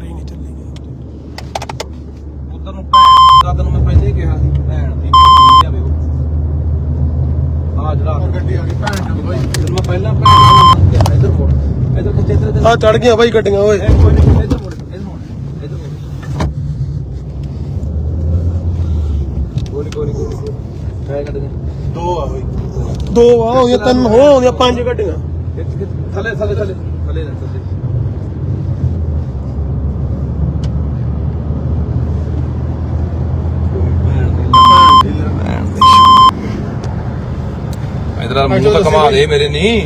ਕਰੀ ਨਹੀਂ ਚੱਲੀ ਗਿਆ ਉਧਰ ਨੂੰ ਭੈਣ ਦਾ ਤੈਨੂੰ ਮੈਂ ਪਹਿਲੇ ਹੀ ਕਿਹਾ ਸੀ ਭੈਣ ਦੀ ਕੁੜੀ ਆ ਵੇ ਆ ਜਿਹੜਾ ਗੱਡੀ ਆ ਗਈ ਭੈਣ ਚੋਦ ਬਾਈ। ਤੈਨੂੰ ਮੈਂ ਪਹਿਲਾਂ ਭੈਣ ਦਾ ਕਿਹਾ ਇੱਧਰ ਮੋੜ ਇੱਧਰ ਕਿੱਥੇ ਇੱਧਰ ਆ ਚੜ ਗਈਆਂ ਬਾਈ ਗੱਡੀਆਂ ਓਏ। ਕੋਈ ਨਹੀਂ ਇੱਧਰ ਮੋੜ ਇੱਧਰ ਮੋੜ ਇੱਧਰ ਮੋੜ। ਕੋਈ ਕੋਈ ਕੋਈ। ਟਾਇਰ ਕੱਢ ਦੇ ਦੋ ਆ ਬਾਈ। ਦੋ ਆ ਹੋਈਆਂ ਤਿੰਨ ਹੋ ਆਉਂਦੀਆਂ ਪੰਜ ਗੱਡੀਆਂ। ਥੱਲੇ ਥੱਲੇ ਥੱਲੇ। ਥੱਲੇ ਥੱਲੇ। ਇਧਰ ਮੂੰਹ ਤਾਂ ਕਮਾ ਦੇ ਮੇਰੇ ਨਹੀਂ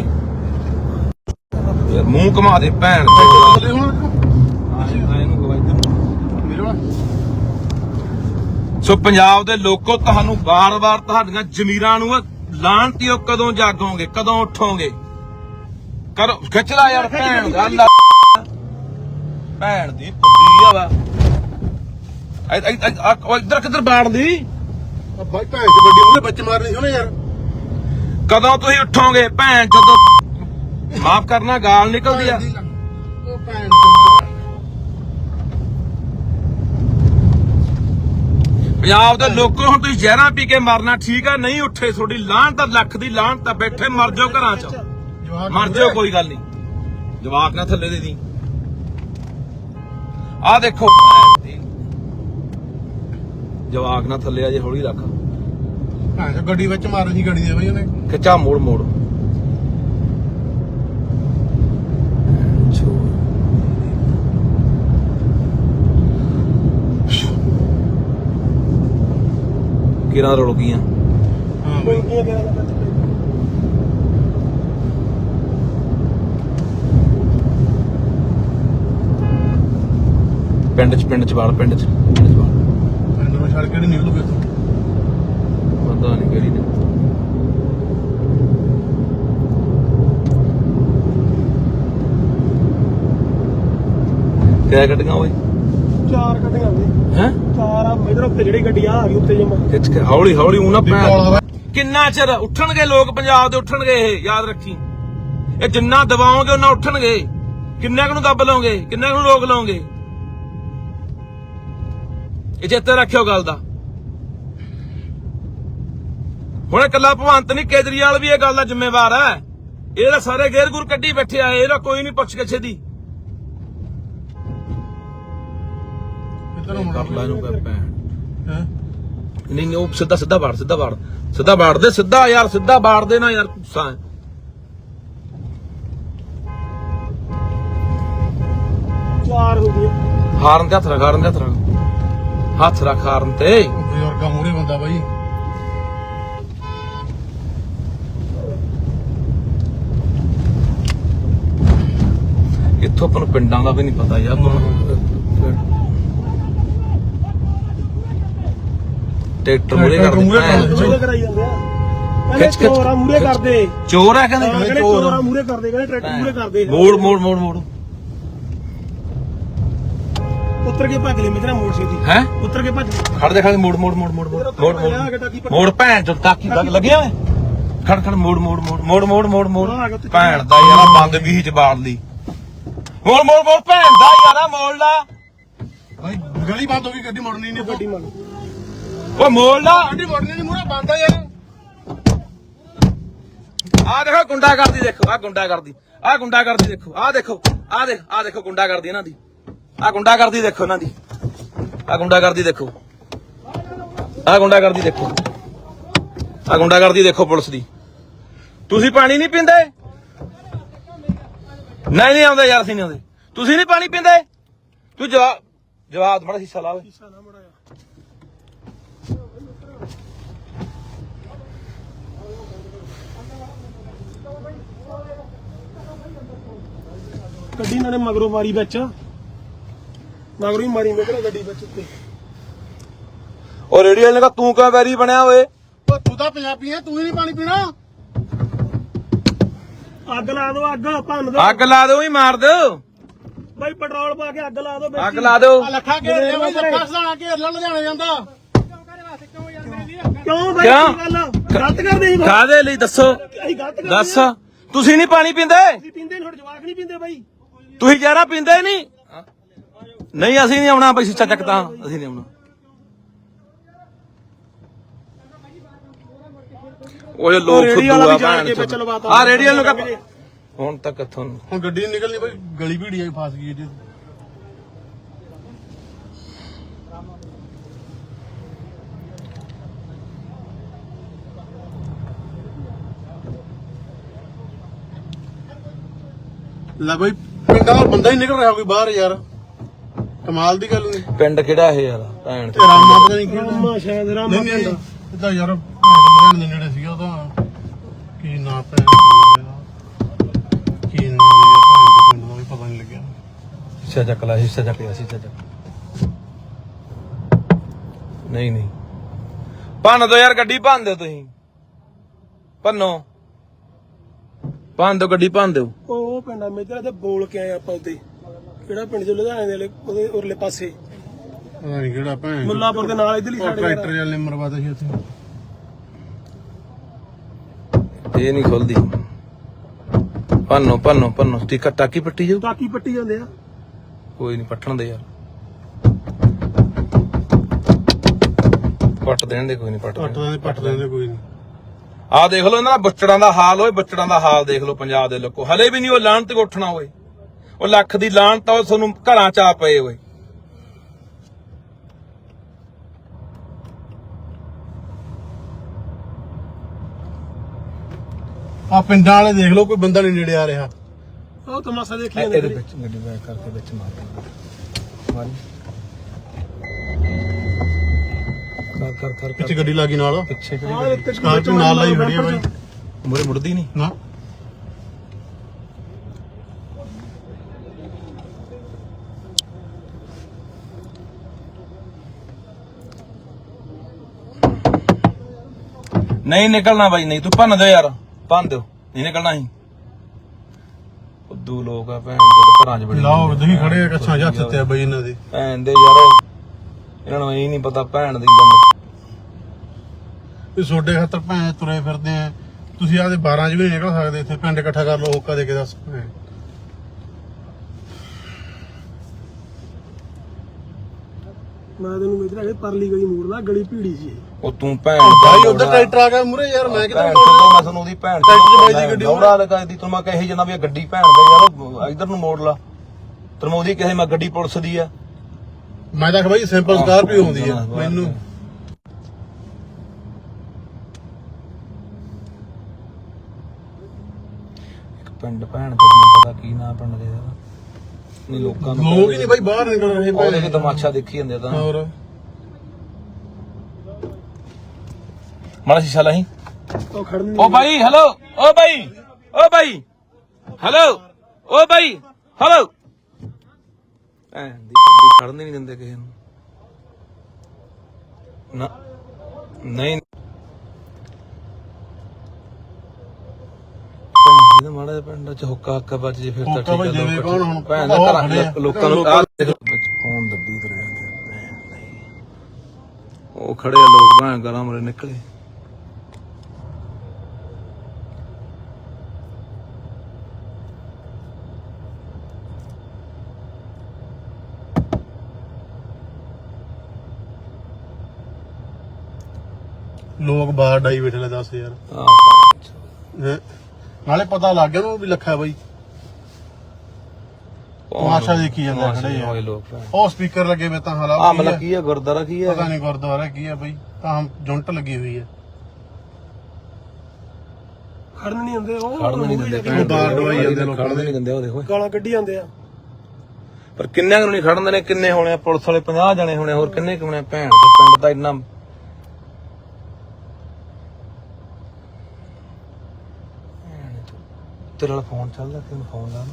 ਯਾਰ ਮੂੰਹ ਕਮਾ ਦੇ ਭੈਣ ਵਾਲਾ ਸੋ ਪੰਜਾਬ ਦੇ ਲੋਕੋ ਤੁਹਾਨੂੰ ਵਾਰ-ਵਾਰ ਤੁਹਾਡੀਆਂ ਜ਼ਮੀਰਾਂ ਨੂੰ ਲਾਂਤੀਓ ਕਦੋਂ ਜਾਗੋਗੇ ਕਦੋਂ ਉੱਠੋਗੇ? ਕਰੋ ਖਿੱਚ ਲੈ ਯਾਰ ਭੈਣ ਦਾ ਅੱਲਾ ਭੈਣ ਦੀ ਪੁੱਦੀ ਆ ਵਾ। ਇੱਧਰ ਕਿੱਧਰ ਬਾੜਦੀ ਆ ਬਾਈ ਭੈਣ ਚ ਗੱਡੀ ਮੂਹਰੇ ਬੱਚ ਮਾਰਨੀ ਸੀ ਉਹਨੇ ਯਾਰ। ਕਦੋਂ ਤੁਸੀਂ ਉੱਠੋਗੇ? ਭੈਣ ਜਦੋਂ ਮਾਫ ਕਰਨਾ ਗਾਲ ਨਿਕਲਦੀ ਆ। ਉਹ ਭੈਣ ਚੋਦ ਪੰਜਾਬ ਦੇ ਲੋਕੋ ਹੁਣ ਤੁਸੀਂ ਜ਼ਹਿਰਾਂ ਪੀ ਕੇ ਮਰਨਾ ਠੀਕ ਆ ਨਹੀਂ ਉੱਠੇ ਤੁਹਾਡੀ ਲਾਹਨਤ ਤਾਂ ਲੱਖ ਦੀ ਲਾਹਨਤ ਤਾਂ ਬੈਠੇ ਮਰ ਜਾਓ ਘਰਾਂ 'ਚ। ਮਰ ਜਾਓ ਕੋਈ ਗੱਲ ਨਹੀਂ। ਜਵਾਕ ਨਾ ਥੱਲੇ ਦੇ ਦੀ। ਆ ਦੇਖੋ। ਜਵਾਕ ਨਾ ਥੱਲੇ ਆ ਜੇ ਹੌਲੀ ਰੱਖ। ਭੈਣ ਚੋਦ ਗੱਡੀ ਵਿੱਚ ਮਾਰਨੀ ਸੀ ਗੱਡੀ ਦੇ ਬਾਈ ਉਹਨੇ। ਖਿੱਚਾ ਮੋੜ ਮੋੜ। ਕਿਰਾਂ ਰੁੜ ਗਈਆਂ। ਹਾਂ ਬਾਈ। ਪਿੰਡ ਚ ਪਿੰਡ ਚ ਵਾਲ ਪਿੰਡ ਚ ਪਿੰਡ ਚ ਵਾਲ ਪਿੰਡ ਨੂੰ ਛੱਡ ਕੇ ਨਹੀਂ ਨਿਕਲੂਗੇ ਇੱਥੋਂ ਪਤਾ ਨਹੀਂ ਕਿਹੜੀ ਨੇ। ਕਿਆ ਕੱਟੀਆਂ ਓਏ? ਚਾਰ ਗੱਡੀਆਂ ਨੇ। ਹੈ? ਚਾਰ ਆ ਇਧਰ ਉੱਤੇ ਜਿਹੜੀ ਗੱਡੀ ਆ ਆ ਗਈ ਉੱਤੇ ਜਮਾ। ਖਿੱਚ ਕੇ ਹੌਲੀ ਹੌਲੀ ਉਹਨਾਂ ਕੋਲ ਭੈਣ ਵਾ। ਕਿੰਨਾ ਚਿਰ ਉੱਠਣਗੇ ਲੋਕ ਪੰਜਾਬ ਦੇ ਉੱਠਣਗੇ ਇਹ ਯਾਦ ਰੱਖੀ। ਇਹ ਜਿੰਨਾ ਦਬਾਓਗੇ ਉਹਨਾਂ ਉੱਠਣਗੇ। ਕਿੰਨੇ ਕੁ ਨੂੰ ਦੱਬ ਲਓਗੇ ਕਿੰਨੇ ਕੁ ਨੂੰ ਰੋਕ ਲਓਗੇ। ਇਹ ਚੇਤੇ ਰੱਖਿਓ ਗੱਲ ਦਾ। ਹੁਣ ਇਕੱਲਾ ਭਵੰਤ ਨਹੀਂ ਕੇਜਰੀਵਾਲ ਵੀ ਇਹ ਗੱਲ ਦਾ ਜ਼ਿੰਮੇਵਾਰ ਹੈ। ਇਹ ਤਾਂ ਸਾਰੇ ਗੇਰ ਗੁਰ ਕੱਢੀ ਬੈਠੇ ਆ ਇਹਦਾ ਕੋਈ ਨਹੀਂ ਪੁੱਛ ਕੇ ਛੇਦੀ ਇੱਧਰ ਨੂੰ ਕਰ ਲੈ ਇਹਨੂੰ ਕਰ ਭੈਣ। ਹੈ? ਨਹੀਂ ਉਹ ਸਿੱਧਾ ਸਿੱਧਾ ਬਾੜ ਸਿੱਧਾ ਬਾੜ ਸਿੱਧਾ ਬਾੜ ਦੇ ਸਿੱਧਾ ਯਾਰ ਸਿੱਧਾ ਬਾੜ ਦੇ ਨਾ ਯਾਰ ਗੁੱਸਾ ਚਾਰ ਹੋ ਹਾਰਨ ਤੇ ਹੱਥ ਰੱਖ ਹਾਰਨ ਤੇ ਹੱਥ ਰੱਖ। ਹੱਥ ਰੱਖ ਹਾਰਨ ਤੇ। ਬਜ਼ੁਰਗਾ ਮੂਹਰੇ ਬੰਦਾ ਬਾਈ। ਇੱਥੋਂ ਆਪਾਂ ਨੂੰ ਪਿੰਡਾਂ ਦਾ ਵੀ ਨਹੀਂ ਪਤਾ ਯਾਰ ਟਰੈਕਟਰ ਮੂਰੇ ਮੂਰੇ ਕਰਦੇ ਚੋਰ ਆ ਕਹਿੰਦੇ ਚੋਰਾ ਮੂਰੇ ਕਰਦੇ ਕਹਿੰਦੇ ਟਰੈਕਟਰ ਮੂਰੇ ਕਰਦੇ ਮੋੜ ਮੋੜ ਮੋੜ ਮੋੜ ਉੱਤਰ ਕੇ ਭੱਜ ਲੈ ਮੇਰੇ ਨਾਲ ਮੋੜ ਸੀਦੀ ਹੈ ਉੱਤਰ ਕੇ ਭੱਜ ਖੜ ਦੇ ਖੜ ਮੋੜ ਮੋੜ ਮੋੜ ਮੋੜ ਮੋੜ ਮੋੜ ਮੋੜ ਭੈਣ ਚੋ ਤਾਕੀ ਲੱਗਿਆ ਵੇ ਖੜ ਖੜ ਮੋੜ ਮੋੜ ਮੋੜ ਮੋੜ ਮੋੜ ਮੋੜ ਮੋੜ ਭੈਣ ਦਾ ਯਾਰ ਬੰਦ ਵੀ ਚ ਬਾੜ ਲਈ ਮੋੜ ਮੋੜ ਮੋੜ ਭੈਣ ਦਾ ਯਾਰਾ ਮੋੜ ਲਾ। ਬਾਈ ਗਲੀ ਬੰਦ ਹੋ ਗਈ ਗੱਡੀ ਮੁੜਨੀ ਨਹੀਂ ਗੱਡੀ ਮੰਨ ਓ ਮੋੜ ਲਾ। ਗੱਡੀ ਮੁੜਨੀ ਨਹੀਂ ਮੂਹਰੇ ਬੰਦ ਆ ਯਾਰ। ਆ ਦੇਖੋ ਗੁੰਡਾ ਕਰਦੀ ਦੇਖੋ ਆ ਗੁੰਡਾ ਕਰਦੀ ਆ ਗੁੰਡਾ ਕਰਦੀ ਦੇਖੋ ਆ ਦੇਖੋ ਆ ਦੇਖ ਆ ਦੇਖੋ ਗੁੰਡਾ ਕਰਦੀ ਇਹਨਾਂ ਦੀ। ਆ ਗੁੰਡਾ ਕਰਦੀ ਦੇਖੋ ਇਹਨਾਂ ਦੀ। ਆ ਗੁੰਡਾ ਕਰਦੀ ਦੇਖੋ। ਆ ਗੁੰਡਾ ਕਰਦੀ ਦੇਖੋ। ਆ ਗੁੰਡਾ ਕਰਦੀ ਦੇਖੋ ਪੁਲਿਸ ਦੀ। ਤੁਸੀਂ ਪਾਣੀ ਨਹੀਂ ਪੀਂਦੇ? ਨਹੀਂ ਨਹੀਂ ਆਉਂਦੇ ਯਾਰ ਅਸੀਂ ਨਹੀਂ ਆਉਂਦੇ। ਤੁਸੀਂ ਨਹੀਂ ਪਾਣੀ ਪੀਂਦੇ? ਤੂੰ ਜਵਾਬ ਜਵਾਬ ਬੜਾ ਹਿੱਸਾ ਲਾਵੇ ਗੱਡੀ ਨਾਲੇ ਮਗਰੋਂ ਮਾਰੀ ਵਿੱਚ। ਮਗਰੋਂ ਹੀ ਮਾਰੀ ਮੈਂ ਕਿਹੜਾ ਗੱਡੀ ਵਿੱਚ ਉੱਤੇ। ਉਹ ਰੇਡੀਓ ਨੇ ਕਹਾ ਤੂੰ ਕਿਉਂ ਵੈਰੀ ਬਣਿਆ ਓਏ? ਉਹ ਤੂੰ ਤਾਂ ਪੰਜਾਬੀ ਹੈ ਤੂੰ ਹੀ ਨਹੀਂ ਪਾਣੀ ਪੀਣਾ। ਅੱਗ ਲਾ ਦਿਓ ਅੱਗ ਭੰਨ ਦਿਓ। ਅੱਗ ਲਾ ਦਿਓ ਹੀ ਮਾਰ ਦਿਓ। ਬਾਈ ਪੈਟਰੋਲ ਪਾ ਕੇ ਅੱਗ ਲਾ ਦਿਓ ਅੱਗ ਲਾ ਦਿਓ। ਲੱਖਾ ਬਾਈ ਲੱਖਾ ਘੇਰ ਲੈ ਲੁਧਿਆਣੇ ਜਾਂਦਾ। ਕਿਉਂ ਬਾਈ? ਕਿਉਂ? ਕੀ ਗੱਲ ਗਲਤ ਕਰਦੇ ਸੀ ਬਾਈ ਕਾਦੇ ਲਈ? ਦੱਸੋ। ਅਸੀਂ ਗਲਤ ਕਰਦੇ ਦੱਸ। ਤੁਸੀਂ ਨਹੀਂ ਪਾਣੀ ਪੀਂਦੇ? ਅਸੀਂ ਪੀਂਦੇ ਨਹੀਂ ਜਵਾਕ ਨਹੀਂ ਪੀਂਦੇ ਬਾਈ। ਤੁਸੀਂ ਜ਼ਹਿਰਾ ਪੀਂਦੇ ਨਹੀਂ? ਨਹੀਂ ਅਸੀਂ ਨਹੀਂ ਆਉਣਾ ਬਈ ਸ਼ੀਸ਼ਾ ਚੱਕਦਾ ਅਸੀਂ ਨਹੀਂ ਆਉਣਾ। ਉਹ ਜੋ ਲੋਕ ਰੇਹੜੀ ਵਾਲਾ ਆ ਵੀ ਜਾਣ ਭੈਣ ਕੇ। ਵਿੱਚ ਲਵਾਤਾ। ਆ ਰੇੜੀ ਵਾਲੇ ਨੂੰ ਕਹ ਹੁਣ ਤੱਕ ਕਿੱਥੋਂ ਹੁਣ ਗੱਡੀ ਨੀ ਨਿਕਲਣੀ ਬਈ ਗਲੀ ਭੀੜੀ ਆ ਫਸ ਗਈ ਜੀ ਲੈ ਬਈ ਪਿੰਡਾਂ ਦਾ ਬੰਦਾ ਹੀ ਨਿਕਲ ਰਿਹਾ ਕੋਈ ਬਾਹਰ ਯਾਰ। ਕਮਾਲ ਦੀ ਗੱਲ ਨਹੀਂ ਪਿੰਡ ਕਿਹੜਾ ਇਹ ਯਾਰ ਭੈਣ ਤੇ ਰਾਮਾ ਪਤਾ ਨਹੀਂ ਕਿਹੜਾ। ਸ਼ਾਇਦ ਰਾਮਾ ਨਹੀਂ ਨਹੀਂ ਪਿੰਡ। ਇਦਾਂ ਯਾਰ ਭੈਣ ਦੇ ਦੇ ਨੇੜੇ ਸੀਗਾ ਉਹਦਾ ਕੀ ਨਾਂ ਭੈਣ ਦੇ ਦਾ ਕੀ ਨਾਂ ਦੀ ਆ ਭੈਣ ਦੇ ਪਿੰਡ ਦਾ ਵੀ ਪਤਾ ਨਹੀਂ ਲੱਗਿਆ। ਸ਼ੀਸ਼ਾ ਚੱਕ ਲੈ ਸ਼ੀਸ਼ਾ ਚੱਕ ਲਿਆ ਸ਼ੀਸ਼ਾ ਚੱਕ। ਨਹੀਂ ਨਹੀਂ। ਭੰਨ ਦੋ ਯਾਰ ਗੱਡੀ ਭੰਨ ਦਿਓ ਤੁਸੀਂ। ਭੰਨੋ। ਭੰਨ ਦਿਓ ਗੱਡੀ ਭੰਨ ਦਿਓ। ਉਹ ਪਿੰਡਾ ਮੇਜਰ ਤੇ ਬੋਲ ਕੇ ਆਏ ਆਪਾਂ ਉੱਤੇ ਕਿਹੜਾ ਪਿੰਡ ਜੋ ਲੁਧਿਆਣੇ ਦੇ ਵਾਲੇ- ਉਹਦੇ ਉਰਲੇ ਪਾਸੇ। ਪਤਾ ਨਹੀਂ ਕਿਹੜਾ ਭੈਣ ਮੁੱਲਾਪੁਰ ਦੇ ਨਾਲ ਇਧਰਲੀ ਉਹ ਸਾਈਡ ਟਰੈਕਟਰ ਵਾਲੇ ਮਰਵਾਦਾ ਸੀ ਉੱਥੇ। ਇਹ ਨਹੀਂ ਖੁੱਲਦੀ। ਭੰਨੋ ਭੰਨੋ ਭੰਨੋ। ਟਿਕਾ ਟਾਕੀ ਪੱਟੀ ਜਾਊ? ਟਾਕੀ ਪੱਟੀ ਜਾਂਦੇ ਆ। ਕੋਈ ਨਹੀਂ ਪੱਟਣ ਦੇ ਯਾਰ। ਪੱਟ ਦੇਣ ਦੇ ਕੋਈ ਨਹੀਂ ਪੱਟ ਪੱਟ ਦੇਣ। ਦੇ ਪੱਟ ਦੇ ਕੋਈ ਨਹੀਂ। ਆਹ ਦੇਖ ਲਓ ਇਹਨਾਂ ਦਾ ਬੱਚੜਾਂ ਦਾ ਹਾਲ ਓਏ ਬੱਚੜਾਂ ਦਾ ਹਾਲ ਦੇਖ ਲਓ ਪੰਜਾਬ ਦੇ ਲੋਕੋ। ਹਲੇ ਵੀ ਨਹੀਂ ਉਹ ਲਾਹਨਤ ਤੇ ਉੱਠਣਾ ਓਏ। ਉਹ ਲੱਖ ਦੀ ਉਹ ਤੁਹਾਨੂੰ ਘਰਾਂ ਚ ਆ ਪਏ ਓਏ। ਆ ਪਿੰਡਾਂ ਵਾਲੇ ਦੇਖ ਲਓ ਕੋਈ ਬੰਦਾ ਨਹੀਂ ਨੇੜੇ ਆ ਰਿਹਾ। ਉਹ ਤਮਾਸ਼ਾ ਦੇਖੀ ਜਾਂਦੇ ਇਹਦੇ। ਵਿੱਚ ਗੱਡੀ ਬੈਕ ਕਰਕੇ ਵਿੱਚ ਮਾਰ ਮਾਰੀ। ਕਰ ਕਰ ਕਰ ਪਿੱਛੇ ਗੱਡੀ ਲੱਗੀ ਨਾਲ। ਪਿੱਛੇ ਆਹ ਇੱਕ ਇੱਕ ਸਕਾਰਪੀਓ ਨਾਲ ਲਾਈ ਖੜੀ ਆ ਬਾਈ। ਮੁਰੇ ਮੁੜਦੀ ਨਹੀਂ? ਨਾ। ਨਹੀਂ ਨਿਕਲਣਾ ਬਾਈ ਨਹੀਂ ਤੂੰ ਭੰਨ ਦੇ ਯਾਰ। ਭੰਨ ਦਿਓ ਨਹੀਂ ਨਿਕਲਣਾ ਉਦੋਂ ਲੋਕ ਆ ਭੈਣ ਜਦ ਘਰਾਂ 'ਚ ਬੜੇ ਲਾਓ ਤੁਸੀਂ ਖੜੇ ਆ ਕੱਛਾਂ ਹੱਥ ਤੇ ਆ ਬਈ ਇਹਨਾਂ ਦੇ। ਭੈਣ ਦੇ ਯਾਰ ਇਹਨਾਂ ਨੂੰ ਇਹ ਨਹੀਂ ਪਤਾ ਭੈਣ ਦੀ ਗੰਦ ਵੀ ਛੋਡੇ ਖਾਤਰ ਭੈਣ ਤੁਰੇ ਫਿਰਦੇ ਆ। ਤੁਸੀਂ ਆਦੇ 12 ਚ ਵੀ ਨਿਕਲ ਸਕਦੇ ਇੱਥੇ ਪਿੰਡ ਇਕੱਠਾ ਕਰ ਲਓ ਹੋਕਾ ਦੇ ਕੇ ਦੱਸ। ਭੈਣ। ਮੈਂ ਤੈਨੂੰ ਮੇਜਰ ਅਗੇ ਪਰਲੀ ਗਲੀ ਮੋੜਨਾ ਗਲੀ ਭੀੜੀ ਸੀ ਇਹ। ਉਹ ਤੂੰ ਭੈਣ ਭਾਈ ਉਧਰ ਟਰੈਕਟਰ ਆ ਗਿਆ ਮੂਰੇ ਯਾਰ ਮੈਂ ਕਿਤੇ ਮੈਂ ਤੁਹਾਨੂੰ ਉਹਦੀ ਭੈਣ ਟਰੈਕਟਰ ਵੱਜਦੀ ਗੱਡੀ ਦੌੜਾ ਲਗਾਈ ਤੂੰ ਮੈਂ ਕਹੀ ਜਾਂਦਾ ਵੀ ਇਹ ਗੱਡੀ ਭੈਣ ਦੇ ਯਾਰ ਉਹ ਇਧਰ ਨੂੰ ਮੋੜ ਲਾ। ਤੈਨੂੰ ਉਹਦੀ ਕਹੇ ਮੈਂ ਗੱਡੀ ਪੁਲਿਸ ਦੀ ਆ। ਮੈਂ ਤਾਂ ਭਾਈ ਸਿੰਪਲ ਸਕਾਰਪੀਓ ਆਉਂਦੀ ਆ ਮੈਨੂੰ। ਇੱਕ ਪਿੰਡ ਭੈਣ ਨਹੀਂ ਪਤਾ ਕੀ ਨਾਂ ਪਿੰਡ ਦੇ ਦਾ ਨਹੀਂ ਲੋਕਾਂ ਨੂੰ ਲੋਕ ਹੀ ਨਹੀਂ ਭਾਈ ਬਾਹਰ ਨਿਕਲ ਰਹੇ ਉਹਦੇ ਭਾਈ। ਤਮਾਸ਼ਾ ਦੇਖੀ ਜਾਂਦੇ ਤਾਂ। ਹੋਰ। ਮਾੜਾ ਸ਼ੀਸ਼ਾ ਲਾਹੀਂ। ਉਹ ਖੜਨ ਓ ਬਾਈ ਹੈਲੋ ਓ ਬਾਈ ਓ ਬਾਈ ਹੈਲੋ ਓ ਬਾਈ ਹੈਲੋ ਐਂ ਦੀ ਖੜਨ ਨਹੀਂ ਦਿੰਦੇ ਕਿਸੇ ਨੂੰ। ਨਾ ਨਹੀਂ। ਭੈਣ ਜੀ ਦਾ ਮਾੜਾ ਜਿਹਾ ਪਿੰਡ ਚ ਹੁੱਕਾ ਹੱਕਾ ਵੱਜ ਜੇ ਫਿਰ ਤਾਂ ਠੀਕ ਹੈ ਜਾਵੇ, ਕੌਣ ਹੁਣ? ਭੈਣ ਦਾ ਘਰਾਂ ਆ। ਲੋਕਾਂ ਨੂੰ ਆਹ ਦੇਖੋ ਫੋਨ ਦੱਬੀ ਤੁਰ ਜਾਂਦੇ ਆ। ਉਹ ਖੜੇ ਆ ਲੋਕ ਭੈਣ ਗਾਲਾਂ ਮਰੇ ਨਿਕਲੇ ਲੋਕ ਬਾਹਰ ਡਾਈ ਬੈਠੇ ਲੈ ਦੱਸ ਯਾਰ ਆਹ ਭੈਣ ਚੋਦ। ਹੈਂ। ਨਾਲੇ ਪਤਾ ਲੱਗ ਗਿਆ ਉਹਨੂੰ ਵੀ ਲੱਖਾ ਬਾਈ। ਤਮਾਸ਼ਾ ਦੇਖੀ ਜਾਂਦੇ ਖੜੇ ਆ। ਹੋਏ ਲੋਕ। ਉਹ ਸਪੀਕਰ ਲੱਗੇ ਵੇ ਤਾਂ ਹਾਲਾ ਆਹ ਮਤਲਬ ਕੀ ਹੈ ਗੁਰਦਾਰਾ ਕੀ ਪਤਾ ਹੈ ਨਹੀਂ ਗੁਰਦੁਆਰਾ ਕੀ ਆ ਬਾਈ। ਤਾਂ ਹਮ ਜੁੰਟ ਲੱਗੀ ਹੋਈ ਹੈ ਖੜਨ ਨਹੀਂ ਹੁੰਦੇ ਉਹ। ਖੜਨ ਨਹੀਂ ਦਿੰਦੇ ਉਹ ਬਾਹਰ ਡਵਾਈ ਜਾਂਦੇ ਲੋਕਾਂ ਖੜਨ ਨਹੀਂ ਦਿੰਦੇ ਉਹ ਦੇਖੋ। ਗਾਲਾਂ ਕੱਢੀ ਜਾਂਦੇ ਆ। ਪਰ ਕਿੰਨਿਆਂ ਨੂੰ ਨਹੀਂ ਖੜਨ ਦੇਣੇ ਕਿੰਨੇ ਹੋਣੇ ਆ, ਪੁਲਿਸ ਵਾਲੇ 50 ਜਣੇ ਹੋਣੇ ਹੋਰ ਕਿੰਨੇ ਕੁ ਹੋਣੇ ਆ? ਭੈਣ ਤੇ ਪਿੰਡ ਦਾ ਇੰਨਾ ਭੈਣ ਚੋਦ। ਤੇਰੇ ਵਾਲਾ ਫੋਨ ਚੱਲਦਾ ਤੈਨੂੰ ਫੋਨ ਲਾ।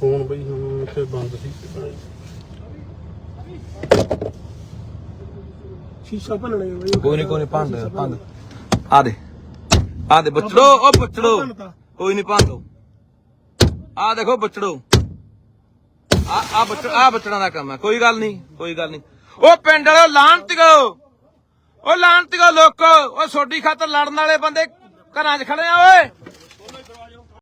ਫੋਨ ਬਈ ਹੁਣ ਇੱਥੇ ਬੰਦ ਸੀ ਸ਼ੀਸ਼ਾ ਭੰਨਣੇ ਬਈ। ਕੋਈ ਨਹੀਂ ਕੋਈ ਨਹੀਂ ਭੰਦ ਭੰਦ ਆ ਦੇ ਆ ਦੇ ਬੱਚੜੋ ਉਹ ਬੱਚੜੋ ਭੰਨਤਾ। ਕੋਈ ਨਹੀਂ ਭੰਦੋ ਆ ਦੇਖੋ ਬੱਚੜੋ ਆ ਆ ਬੱਚੜ ਆ ਬੱਚੜਾਂ ਦਾ ਕੰਮ ਹੈ ਕੋਈ ਗੱਲ ਨਹੀਂ ਕੋਈ ਗੱਲ ਨਹੀਂ ਉਹ ਪਿੰਡ ਵਾਲੇ ਲਾਂਤਿਓ ਉਹ ਲਾਂਤਿਓ ਲੋਕੋ। ਉਹ ਸੋਡੀ ਖਾਤਰ ਲੜਨ ਵਾਲੇ ਬੰਦੇ ਘਰਾਂ 'ਚ ਖੜੇ ਆ ਓਏ।